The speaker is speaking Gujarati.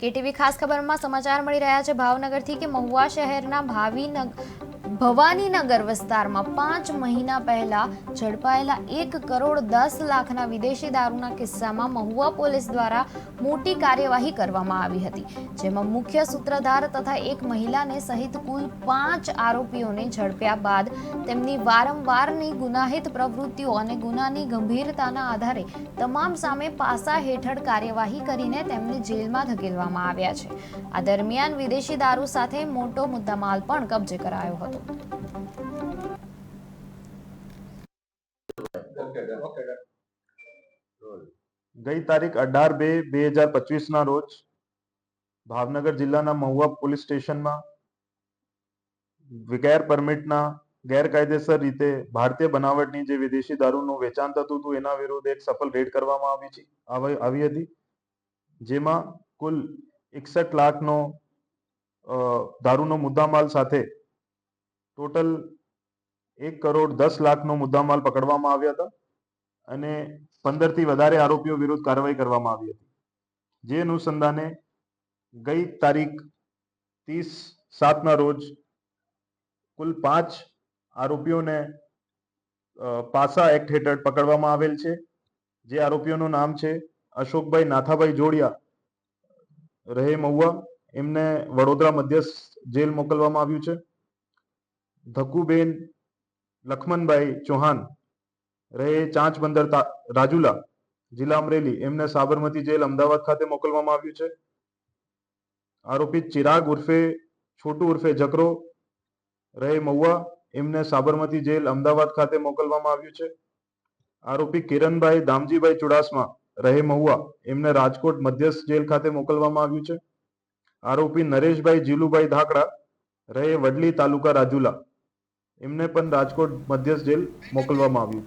કેટીવી ખાસ ખબરમાં સમાચાર મળી રહ્યા છે. ભાવનગરથી કે મહુવા શહેરના ભાવીનગ ભવાનીનગર વિસ્તારમાં પાંચ મહિના પહેલા ઝડપાયેલા એક કરોડ દસ લાખના વિદેશી દારૂના કિસ્સામાં મહુવા પોલીસ દ્વારા મોટી કાર્યવાહી કરવામાં આવી હતી, જેમાં મુખ્ય સૂત્રધાર તથા એક મહિલાને સહિત કુલ પાંચ આરોપીઓને ઝડપ્યા બાદ તેમની વારંવારની ગુનાહિત પ્રવૃત્તિઓ અને ગુનાની ગંભીરતાના આધારે તમામ સામે પાસા હેઠળ કાર્યવાહી કરીને તેમને જેલમાં ધકેલવામાં આવ્યા છે. આ દરમિયાન વિદેશી દારૂ સાથે મોટો મુદ્દામાલ પણ કબજે કરાયો હતો. ગઈ તારીખ અઢાર બે બે હજાર પચીસના રોજ ભાવનગર જિલ્લાના મહુવા પોલીસ સ્ટેશનમાં ગેર પરમિટના ગેરકાયદેસર રીતે ભારતીય બનાવટની જે વિદેશી દારૂનું વેચાણ થતું હતું, એના વિરુદ્ધ એક સફળ રેડ કરવામાં આવી છે, આવી હતી, જેમાં કુલ એકસઠ લાખનો દારૂનો મુદ્દામાલ સાથે ટોટલ એક કરોડ દસ લાખનો મુદ્દામાલ પકડવામાં આવ્યા હતા અને પંદરથી વધારે આરોપીઓ વિરુદ્ધ કાર્યવાહી કરવામાં આવી હતી. જે અનુસંધાને ગઈ તારીખ ત્રીસ સાતના રોજ કુલ પાંચ આરોપીઓને પાસા એક્ટ હેઠળ પકડવામાં આવેલ છે. જે આરોપીઓનું નામ છે અશોકભાઈ નાથાભાઈ જોડિયા, રહે મહુવા. એમને વડોદરા મધ્યસ્થ જેલ મોકલવામાં આવ્યું છે. ધક્કુબેન લખમણભાઈ ચૌહાણ રહે ચાંચ બંદર રાજુલા, જિલ્લા અમરેલી, એમને સાબરમતી જેલ અમદાવાદ ખાતે મોકલવામાં આવ્યું છે. આરોપી ચિરાગ ઉર્ફે, છોટુ ઉર્ફે જકરો રહે મહુવા, એમને સાબરમતી જેલ અમદાવાદ ખાતે મોકલવામાં આવ્યું છે. આરોપી કિરણભાઈ દામજીભાઈ ચુડાસમા રહે મહુવા, એમને રાજકોટ મધ્યસ્થ જેલ ખાતે મોકલવામાં આવ્યું છે. આરોપી નરેશભાઈ જીલુભાઈ ધાકડા રહે વડલી તાલુકા રાજુલા એમને પણ રાજકોટ મધ્યસ્થ જેલ મોકલવામાં આવ્યું છે.